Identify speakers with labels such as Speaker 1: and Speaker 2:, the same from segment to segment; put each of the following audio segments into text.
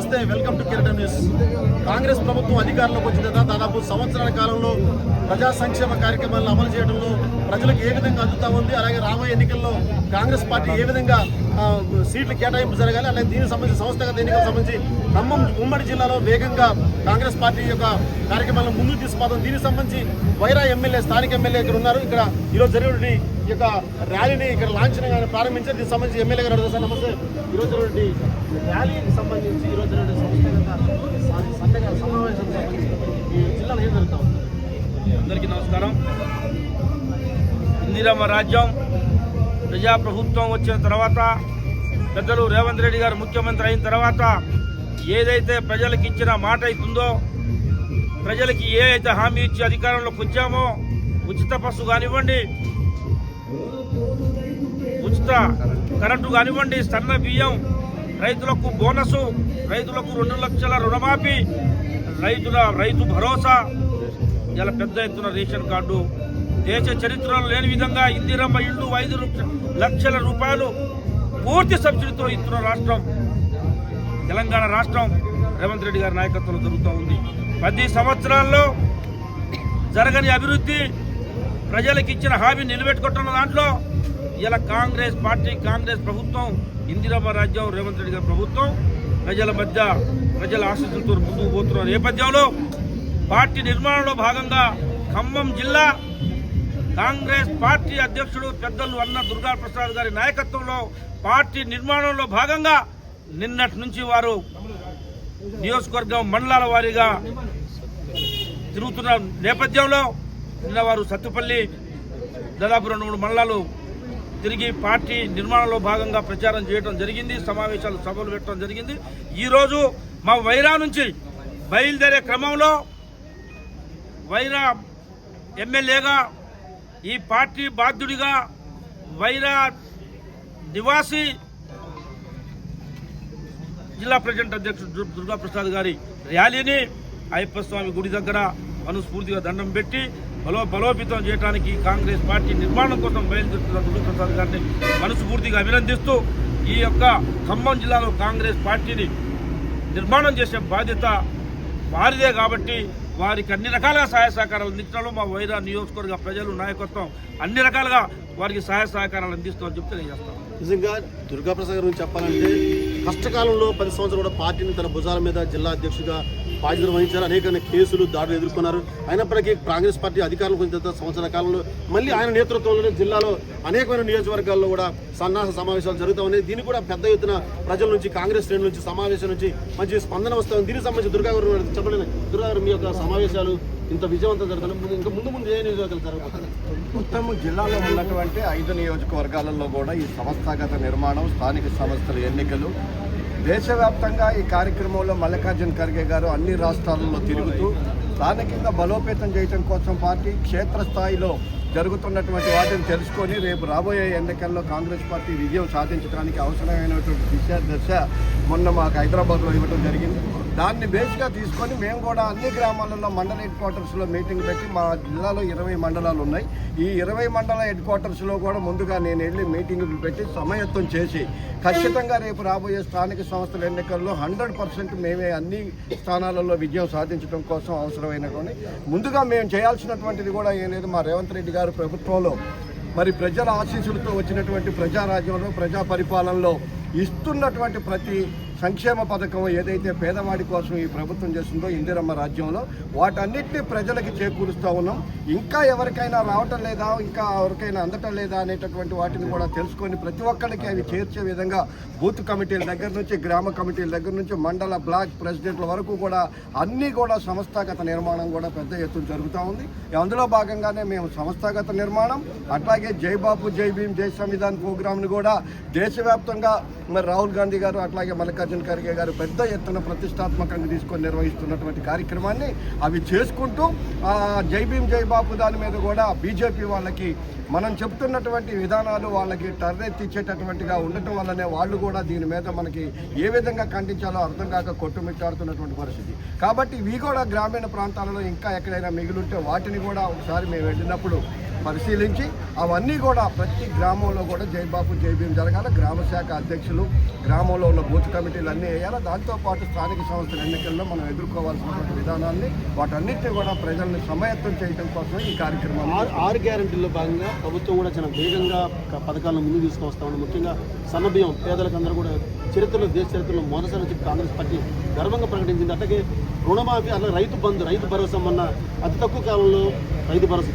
Speaker 1: నమస్తే welcome to కిరటన్ news. Congress ప్రభుత్వం అధికారంలోకి వచ్చిన తర్వాత దాదాపు సంవత్సరాల కాలంలో ప్రజా సంక్షేమ కార్యక్రమాలను అమలు చేయడంలో ప్రజలకు ఏ విధంగా అందుతా ఉంది? అలాగే రాబోయే ఎన్నికల్లో కాంగ్రెస్ పార్టీ ఏ విధంగా సీట్లు కేటాయింపు జరగాలి? అలాగే దీనికి సంబంధించి సంస్థగత ఎన్నికలకు సంబంధించి ఖమ్మం ఉమ్మడి జిల్లాలో వేగంగా కాంగ్రెస్ పార్టీ యొక్క కార్యక్రమాలను ముందుకు తీసుకుపోతాం దీనికి సంబంధించి వైరా ఎమ్మెల్యే స్థానిక ఎమ్మెల్యే ఇక్కడ ఉన్నారు. ఇక్కడ ఈరోజు జరిగినటువంటి యొక్క ర్యాలీని ఇక్కడ లాంఛనంగా ప్రారంభించారు. దీనికి సంబంధించి ఎమ్మెల్యే గారు అడుగుతారు సార్? నమస్తే. ఈరోజు ర్యాలీకి సంబంధించి ఈరోజు సంస్థాగత సమావేశం ఈ జిల్లాలో ఏం జరుగుతాం
Speaker 2: అందరికీ నమస్కారం. ఇందిరమ్మ రాజ్యం ప్రజాప్రభుత్వం వచ్చిన తర్వాత పెద్దలు రేవంత్ రెడ్డి గారు ముఖ్యమంత్రి అయిన తర్వాత ఏదైతే ప్రజలకు ఇచ్చిన మాట అవుతుందో ప్రజలకి ఏ అయితే హామీ ఇచ్చి అధికారంలోకి వచ్చామో ఉచిత బస్సు కానివ్వండి ఉచిత కరెంటు కానివ్వండి సన్న బియ్యం రైతులకు బోనసు రైతులకు రెండు లక్షల రుణమాఫీ రైతుల రైతు భరోసా ఇలా పెద్ద ఎత్తున రేషన్ కార్డు. దేశ చరిత్రలో లేని విధంగా ఇందిరమ్మ ఇండు ఐదు లక్షల రూపాయలు పూర్తి సబ్సిడీతో ఇస్తున్న రాష్ట్రం. తెలంగాణ రాష్ట్రం రేవంత్ రెడ్డి గారి నాయకత్వంలో జరుగుతూ ఉంది. పది సంవత్సరాల్లో జరగని అభివృద్ధి ప్రజలకు ఇచ్చిన హామీ నిలబెట్టుకుంటున్న దాంట్లో ఇలా కాంగ్రెస్ పార్టీ కాంగ్రెస్ ప్రభుత్వం ఇందిరమ్మ రాజ్యం రేవంత్ రెడ్డి గారి ప్రభుత్వం ప్రజల మధ్య ప్రజల ఆశీస్సులతో ముందుకు పోతున్న నేపథ్యంలో పార్టీ నిర్మాణంలో భాగంగా ఖమ్మం జిల్లా కాంగ్రెస్ పార్టీ అధ్యక్షుడు పెద్దలు అన్న దుర్గా ప్రసాద్ గారి నాయకత్వంలో పార్టీ నిర్మాణంలో భాగంగా నిన్నటి నుంచి వారు నియోజకవర్గం మండలాల వారీగా తిరుగుతున్న నేపథ్యంలో నిన్నవారు సత్తుపల్లి దాదాపు రెండు మూడు మండలాలు తిరిగి పార్టీ నిర్మాణంలో భాగంగా ప్రచారం చేయడం జరిగింది సమావేశాలు సభలు పెట్టడం జరిగింది. ఈరోజు మా వైరా నుంచి బయలుదేరే క్రమంలో వైరా ఎమ్మెల్యేగా ఈ పార్టీ బాధ్యుడిగా వైరా నివాసి జిల్లా ప్రెసిడెంట్ అధ్యక్షుడు దుర్గాప్రసాద్ గారి ర్యాలీని అయ్యప్ప స్వామి గుడి దగ్గర మనస్ఫూర్తిగా దండం పెట్టి బలో బలోపేతం చేయడానికి కాంగ్రెస్ పార్టీ నిర్మాణం కోసం బయలుదేరుతున్న దుర్గాప్రసాద్ గారిని మనస్ఫూర్తిగా అభినందిస్తూ ఈ యొక్క ఖమ్మం జిల్లాలో కాంగ్రెస్ పార్టీని నిర్మాణం చేసే బాధ్యత వారిదే కాబట్టి వారికి అన్ని రకాలుగా సహాయ సహకారాలు అందించడంలో మా వైరా నియోజకవర్గ ప్రజలు నాయకత్వం అన్ని రకాలుగా వారికి సహాయ సహకారాలు అందిస్తామని చెప్తే నేను చేస్తాను
Speaker 1: నిజంగా దుర్గాప్రసాద్ గారు గురించి చెప్పాలంటే కష్టకాలంలో పది సంవత్సరాలు కూడా పార్టీని తన భుజాల మీద జిల్లా అధ్యక్షుడిగా బాధ్యతలు వహించారు. అనేక కేసులు దాడులు ఎదుర్కొన్నారు. అయినప్పటికీ కాంగ్రెస్ పార్టీ అధికారులు వచ్చిన సంవత్సరాల కాలంలో మళ్ళీ ఆయన నేతృత్వంలోనే జిల్లాలో అనేకమైన నియోజకవర్గాల్లో కూడా సన్నాహ సమావేశాలు జరుగుతూ ఉన్నాయి. దీన్ని కూడా పెద్ద ఎత్తున ప్రజల నుంచి కాంగ్రెస్ శ్రేణుల నుంచి సమావేశం నుంచి మంచి స్పందన వస్తుంది. దీనికి సంబంధించి దుర్గాగారు చెప్పలేదు? దుర్గాగారు మీ యొక్క సమావేశాలు ఇంత విజయవంతం జరుగుతుంది ఇంకా ముందు ముందు ఏ నియోజకవర్గాలు జరుగుతుంది
Speaker 3: మొత్తం జిల్లాలో ఉన్నటువంటి ఐదు నియోజకవర్గాలలో కూడా ఈ సంస్థాగత నిర్మాణం స్థానిక సంస్థల ఎన్నికలు దేశవ్యాప్తంగా ఈ కార్యక్రమంలో మల్లికార్జున ఖర్గే గారు అన్ని రాష్ట్రాలలో తిరుగుతూ స్థానికంగా బలోపేతం చేయడం కోసం పార్టీ క్షేత్రస్థాయిలో జరుగుతున్నటువంటి వాటిని తెలుసుకొని రేపు రాబోయే ఎన్నికల్లో కాంగ్రెస్ పార్టీ విజయం సాధించడానికి అవసరమైనటువంటి దిశ దశ మొన్న మాకు హైదరాబాద్లో ఇవ్వడం జరిగింది. దాన్ని బేస్గా తీసుకొని మేము కూడా అన్ని గ్రామాలలో మండల హెడ్ క్వార్టర్స్లో మీటింగ్ పెట్టి మా జిల్లాలో ఇరవై మండలాలు ఉన్నాయి. ఈ ఇరవై మండల హెడ్ క్వార్టర్స్లో కూడా ముందుగా నేను వెళ్ళి మీటింగులు పెట్టి సమయత్వం చేసి ఖచ్చితంగా రేపు రాబోయే స్థానిక సంస్థల ఎన్నికల్లో హండ్రెడ్ పర్సెంట్ మేమే అన్ని స్థానాలలో విజయం సాధించడం కోసం అవసరమైనటువంటి. ముందుగా మేము చేయాల్సినటువంటిది కూడా ఏం లేదు. మా రేవంత్ రెడ్డి గారు ప్రభుత్వంలో మరి ప్రజల ఆశీస్సులతో వచ్చినటువంటి ప్రజారాజ్యంలో ప్రజా పరిపాలనలో ఇస్తున్నటువంటి ప్రతి సంక్షేమ పథకం ఏదైతే పేదవాడి కోసం ఈ ప్రభుత్వం చేస్తుందో ఇందిరమ్మ రాజ్యంలో వాటన్నిటిని ప్రజలకి చేకూరుస్తూ ఉన్నాం. ఇంకా ఎవరికైనా రావటం లేదా ఇంకా ఎవరికైనా అందటం లేదా అనేటటువంటి వాటిని కూడా తెలుసుకొని ప్రతి ఒక్కరికి అవి చేర్చే విధంగా బూత్ కమిటీల దగ్గర నుంచి గ్రామ కమిటీల దగ్గర నుంచి మండల బ్లాక్ ప్రెసిడెంట్ల వరకు కూడా అన్నీ కూడా సంస్థాగత నిర్మాణం కూడా పెద్ద ఎత్తున జరుగుతూ ఉంది. అందులో భాగంగానే మేము సంస్థాగత నిర్మాణం అట్లాగే జై బాబు జై భీమ్ జై సంవిధాన్ ప్రోగ్రామ్ని కూడా దేశవ్యాప్తంగా మరి రాహుల్ గాంధీ గారు అట్లాగే మల్లికార్జున ఖర్గే గారు పెద్ద ఎత్తున ప్రతిష్టాత్మకంగా తీసుకొని నిర్వహిస్తున్నటువంటి కార్యక్రమాన్ని అవి చేసుకుంటూ జై భీమ్ జై బాబు దాని మీద కూడా బీజేపీ వాళ్ళకి మనం చెప్తున్నటువంటి విధానాలు వాళ్ళకి టర్రెత్తిచ్చేటటువంటిగా ఉండటం వల్లనే వాళ్ళు కూడా దీని మీద మనకి ఏ విధంగా ఖండించాలో అర్థం కాక కొట్టుమిట్టాడుతున్నటువంటి పరిస్థితి. కాబట్టి ఇవి కూడా గ్రామీణ ప్రాంతాలలో ఇంకా ఎక్కడైనా మిగిలింటే వాటిని కూడా ఒకసారి మేము వెళ్ళినప్పుడు పరిశీలించి అవన్నీ కూడా ప్రతి గ్రామంలో కూడా జైబాబు జైభీం జరగాల. గ్రామ శాఖ అధ్యక్షులు గ్రామంలో ఉన్న బూత్ కమిటీలు అన్నీ వేయాలి. దాంతోపాటు స్థానిక సంస్థల ఎన్నికల్లో మనం ఎదుర్కోవాల్సినటువంటి విధానాన్ని వాటన్నిటిని కూడా ప్రజల్ని సమాయత్తం చేయడం కోసమే ఈ కార్యక్రమం
Speaker 1: ఆరు ఆరు గ్యారెంటీల్లో భాగంగా ప్రభుత్వం కూడా చాలా వేగంగా పథకాలను ముందుకు తీసుకొస్తామని ముఖ్యంగా సన్నబియ్యం పేదలకు అందరూ కూడా చరిత్రలో దేశ చరిత్రలో మొదటిసారి చెప్పి కాంగ్రెస్ పార్టీ గర్వంగా ప్రకటించింది. అట్లాగే రుణమాఫీ అట్లా రైతు బంధు రైతు భరోసా మొన్న అతి తక్కువ కాలంలో రైతు భరోసా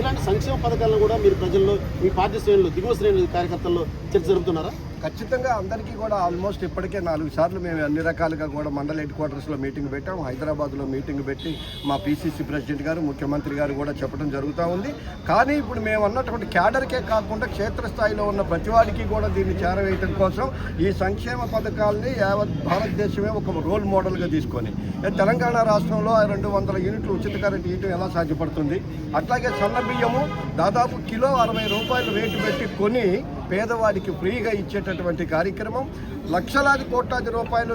Speaker 1: ఇలాంటి సంక్షేమ పథకాలను కూడా మీరు ప్రజల్లో మీ పార్టీ శ్రేణులు దిగువ శ్రేణులు కార్యకర్తల్లో చర్చ జరుపుతున్నారా?
Speaker 3: ఖచ్చితంగా అందరికీ కూడా ఆల్మోస్ట్ ఇప్పటికే నాలుగు సార్లు మేము అన్ని రకాలుగా కూడా మండల హెడ్ క్వార్టర్స్లో మీటింగ్ పెట్టాం. హైదరాబాద్లో మీటింగ్ పెట్టి మా పీసీసీ ప్రెసిడెంట్ గారు ముఖ్యమంత్రి గారు కూడా చెప్పడం జరుగుతూ ఉంది. కానీ ఇప్పుడు మేము అన్నటువంటి క్యాడర్కే కాకుండా క్షేత్రస్థాయిలో ఉన్న ప్రతివాడికి కూడా దీన్ని చేరవేయటం కోసం ఈ సంక్షేమ పథకాలని యావత్ భారతదేశమే ఒక రోల్ మోడల్గా తీసుకొని తెలంగాణ రాష్ట్రంలో రెండు వందల యూనిట్లు ఉచిత కరెంట్ ఇవ్వడం ఎలా సాధ్యపడుతుంది? అట్లాగే సన్న బియ్యము దాదాపు కిలో అరవై రూపాయలు రేటు పెట్టి కొని పేదవాడికి ఫ్రీగా ఇచ్చేటటువంటి కార్యక్రమం. లక్షలాది కోట్లాది రూపాయలు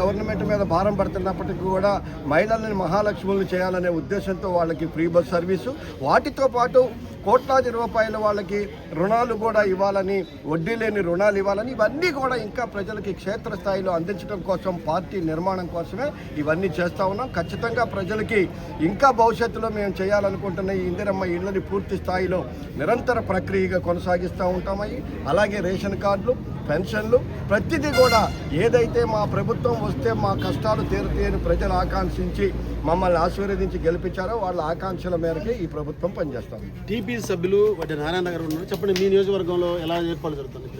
Speaker 3: గవర్నమెంట్ మీద భారం పడుతున్నప్పటికీ కూడా మహిళలను మహాలక్ష్ములను చేయాలనే ఉద్దేశంతో వాళ్ళకి ఫ్రీ బస్ సర్వీసు. వాటితో పాటు కోట్లాది రూపాయల వాళ్ళకి రుణాలు కూడా ఇవ్వాలని వడ్డీ లేని రుణాలు ఇవ్వాలని ఇవన్నీ కూడా ఇంకా ప్రజలకి క్షేత్రస్థాయిలో అందించడం కోసం పార్టీ నిర్మాణం కోసమే ఇవన్నీ చేస్తూ ఉన్నాం. ఖచ్చితంగా ప్రజలకి ఇంకా భవిష్యత్తులో మేము చేయాలనుకుంటున్న ఈ ఇందిరమ్మ ఇళ్ళని పూర్తి స్థాయిలో నిరంతర ప్రక్రియగా కొనసాగిస్తూ ఉంటామని అలాగే రేషన్ కార్డులు పెన్షన్లు ప్రతిదీ కూడా ఏదైతే మా ప్రభుత్వం వస్తే మా కష్టాలు తీరుతాయని ప్రజలు ఆకాంక్షించి మమ్మల్ని ఆశీర్వదించి గెలిపించారో వాళ్ళ ఆకాంక్షల మేరకే ఈ ప్రభుత్వం పనిచేస్తాం
Speaker 1: టీపీ సభ్యులు వాటి నారాయణ గారు ఉన్నారు. చెప్పండి మీ నియోజకవర్గంలో ఎలా ఏర్పాటు జరుగుతుంది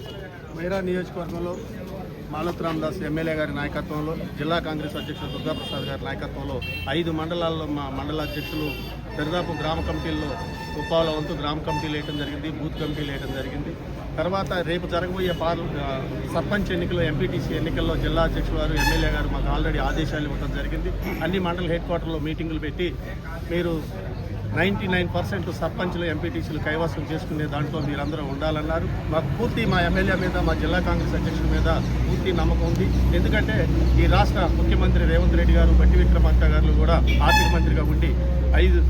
Speaker 4: మైరా నియోజకవర్గంలో మాలత్ రామదాస్ ఎమ్మెల్యే గారి నాయకత్వంలో జిల్లా కాంగ్రెస్ అధ్యక్షుడు దుర్గాప్రసాద్ గారి నాయకత్వంలో ఐదు మండలాల్లో మా మండల అధ్యక్షులు దరిదాపు గ్రామ కమిటీల్లో ఉప్పాల వంతు గ్రామ కమిటీలు వేయడం జరిగింది బూత్ కమిటీలు వేయడం జరిగింది. తర్వాత రేపు జరగబోయే పార్ సర్పంచ్ ఎన్నికల్లో ఎంపీటీసీ ఎన్నికల్లో జిల్లా అధ్యక్షుడు గారు ఎమ్మెల్యే గారు మాకు ఆల్రెడీ ఆదేశాలు ఇవ్వడం జరిగింది. అన్ని మండల హెడ్ క్వార్టర్లో మీటింగులు పెట్టి మీరు నైంటీ నైన్ పర్సెంట్ సర్పంచ్లు ఎంపీటీసీలు కైవసం చేసుకునే దాంట్లో మీరందరూ ఉండాలన్నారు. మాకు పూర్తి మా ఎమ్మెల్యే మీద మా జిల్లా కాంగ్రెస్ అధ్యక్షుడి మీద పూర్తి నమ్మకం ఉంది. ఎందుకంటే ఈ రాష్ట్ర ముఖ్యమంత్రి రేవంత్ రెడ్డి గారు బట్టి విక్రమార్క గారు కూడా ఆర్థిక మంత్రిగా ఉండి ఐదు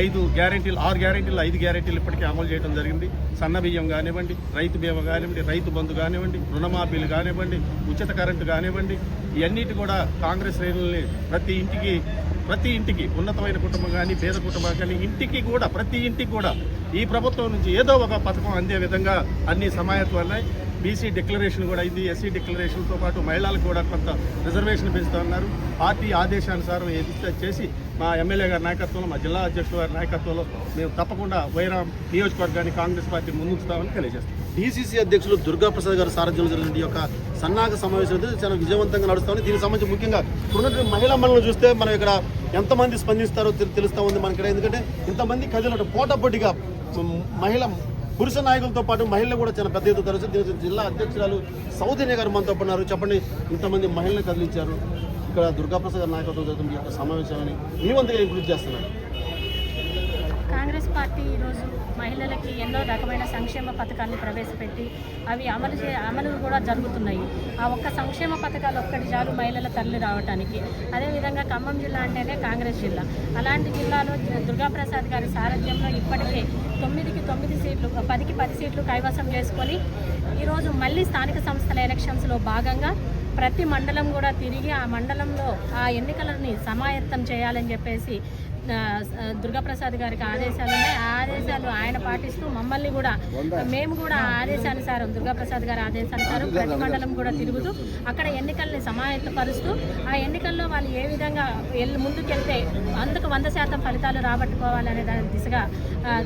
Speaker 4: ఐదు గ్యారెంటీలు ఆరు గ్యారెంటీలు ఐదు గ్యారెంటీలు ఇప్పటికే అమలు చేయడం జరిగింది. సన్న బియ్యం కానివ్వండి రైతు బీమా కానివ్వండి రైతు బంధు కానివ్వండి రుణమాఫీలు కానివ్వండి ఉచిత కరెంటు కానివ్వండి ఇవన్నిటి కూడా కాంగ్రెస్ శ్రేణుల్ని ప్రతి ఇంటికి ప్రతి ఇంటికి ఉన్నతమైన కుటుంబం కానీ పేద కుటుంబం కానీ ఇంటికి కూడా ప్రతి ఇంటికి కూడా ఈ ప్రభుత్వం నుంచి ఏదో ఒక పథకం అందే విధంగా అన్ని సమాయత్వం బీసీ డిక్లరేషన్ కూడా అయింది ఎస్సీ డిక్లరేషన్తో పాటు మహిళలకు కూడా కొంత రిజర్వేషన్ పెంచుతున్నారు పార్టీ ఆదేశానుసారం ఏది చేసి మా ఎమ్మెల్యే గారి నాయకత్వంలో మా జిల్లా అధ్యక్షుడు గారి నాయకత్వంలో మేము తప్పకుండా వైరాం నియోజకవర్గాన్ని కాంగ్రెస్ పార్టీ ముందుంచుతామని తెలియజేస్తాం
Speaker 1: డీసీసీ అధ్యక్షులు దుర్గాప్రసాద్ గారి సారథ్యంలో జరిగిన యొక్క సన్నాహక సమావేశం చాలా విజయవంతంగా నడుస్తామని దీనికి సంబంధించి ముఖ్యంగా ఇప్పుడున్నటువంటి మహిళా మనల్ని చూస్తే మనం ఇక్కడ ఎంతమంది స్పందిస్తారో తెలుస్తూ ఉంది మనకి ఇక్కడ. ఎందుకంటే ఇంతమంది కదిలినట్టు పోటాపోటీగా మహిళ పురుష నాయకులతో పాటు మహిళలు కూడా చాలా పెద్ద ఎత్తున తరచు జిల్లా అధ్యక్షురాలు సౌదర్య గారు మనతో ఉన్నారు. చెప్పండి ఇంతమంది మహిళలు కదిలించారు. ఇక్కడ దుర్గాప్రసాద్ గారి నాయకత్వం జరుగుతుంది ఈ యొక్క సమావేశాన్ని మీ వంతుగా ఇంక్లూడ్ చేస్తున్నారు.
Speaker 5: కాంగ్రెస్ పార్టీ ఈరోజు మహిళలకి ఎన్నో రకమైన సంక్షేమ పథకాన్ని ప్రవేశపెట్టి అవి అమలు చే అమలు కూడా జరుగుతున్నాయి. ఆ ఒక్క సంక్షేమ పథకాలు ఒక్కటి చాలు మహిళల తల్లి రావడానికి అదేవిధంగా ఖమ్మం జిల్లా అంటేనే కాంగ్రెస్ జిల్లా. అలాంటి జిల్లాలో దుర్గాప్రసాద్ గారి సారథ్యంలో ఇప్పటికే తొమ్మిదికి తొమ్మిది సీట్లు పదికి పది సీట్లు కైవసం చేసుకొని ఈరోజు మళ్ళీ స్థానిక సంస్థల ఎలక్షన్స్లో భాగంగా ప్రతి మండలం కూడా తిరిగి ఆ మండలంలో ఆ ఎన్నికలని సమాయత్తం చేయాలని చెప్పేసి దుర్గాప్రసాద్ గారికి ఆదేశాలు ఉన్నాయి. ఆ ఆదేశాలు ఆయన పాటిస్తూ మమ్మల్ని కూడా మేము కూడా ఆ ఆదేశానుసారం దుర్గాప్రసాద్ గారి ఆదేశానుసారం ప్రతి మండలం కూడా తిరుగుతూ అక్కడ ఎన్నికల్ని సమాయత్తపరుస్తూ ఆ ఎన్నికల్లో వాళ్ళు ఏ విధంగా ముందుకెళ్తే అందుకు వంద శాతం ఫలితాలు రాబట్టుకోవాలనే దాని దిశగా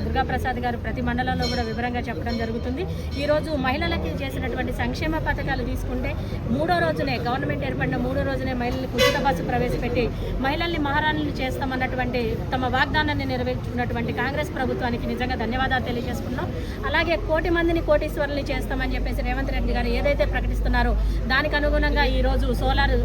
Speaker 5: దుర్గాప్రసాద్ గారు ప్రతి మండలంలో కూడా వివరంగా చెప్పడం జరుగుతుంది. ఈరోజు మహిళలకి చేసినటువంటి సంక్షేమ పథకాలు తీసుకుంటే మూడో రోజునే గవర్నమెంట్ ఏర్పడిన మూడో రోజునే మహిళలకు ఉచిత బస్సు ప్రవేశపెట్టి మహిళల్ని మహారాణులు చేస్తామన్నటువంటి తమ వాగ్దానాన్ని నెరవేర్చుకున్నటువంటి కాంగ్రెస్ ప్రభుత్వానికి నిజంగా ధన్యవాదాలు తెలియజేసుకున్నాం. అలాగే కోటి మందిని కోటీశ్వరుల్ని చేస్తామని చెప్పేసి రేవంత్ రెడ్డి గారు ఏదైతే ప్రకటిస్తున్నారో దానికి అనుగుణంగా ఈరోజు సోలార్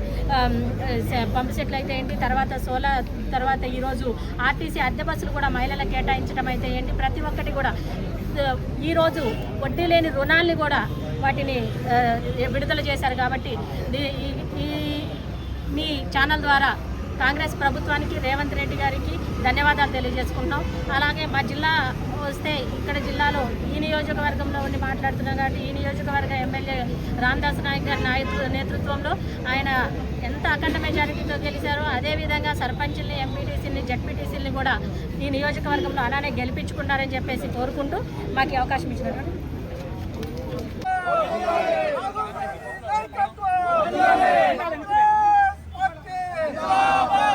Speaker 5: పంప్ సెట్లు అయితే ఏంటి తర్వాత సోలార్ తర్వాత ఈరోజు ఆర్టీసీ అద్దె బస్సులు కూడా మహిళలకు కేటాయించడం అయితే ఏంటి ప్రతి ఒక్కటి కూడా ఈరోజు వడ్డీ లేని రుణాల్ని కూడా వాటిని విడుదల చేశారు కాబట్టి ఈ మీ ఛానల్ ద్వారా కాంగ్రెస్ ప్రభుత్వానికి రేవంత్ రెడ్డి గారికి ధన్యవాదాలు తెలియజేసుకుంటాం అలాగే మా జిల్లా వస్తే ఇక్కడ జిల్లాలో ఈ నియోజకవర్గంలో ఉండి మాట్లాడుతున్నాం కాబట్టి ఈ నియోజకవర్గ ఎమ్మెల్యే రామదాస్ నాయక్ గారి నాయకు నేతృత్వంలో ఆయన ఎంత అఖండ మెజారిటీతో గెలిచారో అదేవిధంగా సర్పంచుల్ని ఎంపీటీసీని జడ్పీటీసీని కూడా ఈ నియోజకవర్గంలో అలానే గెలిపించుకుంటారని చెప్పేసి కోరుకుంటూ మాకు అవకాశం ఇచ్చినటువంటి
Speaker 6: জিন্দাবাদ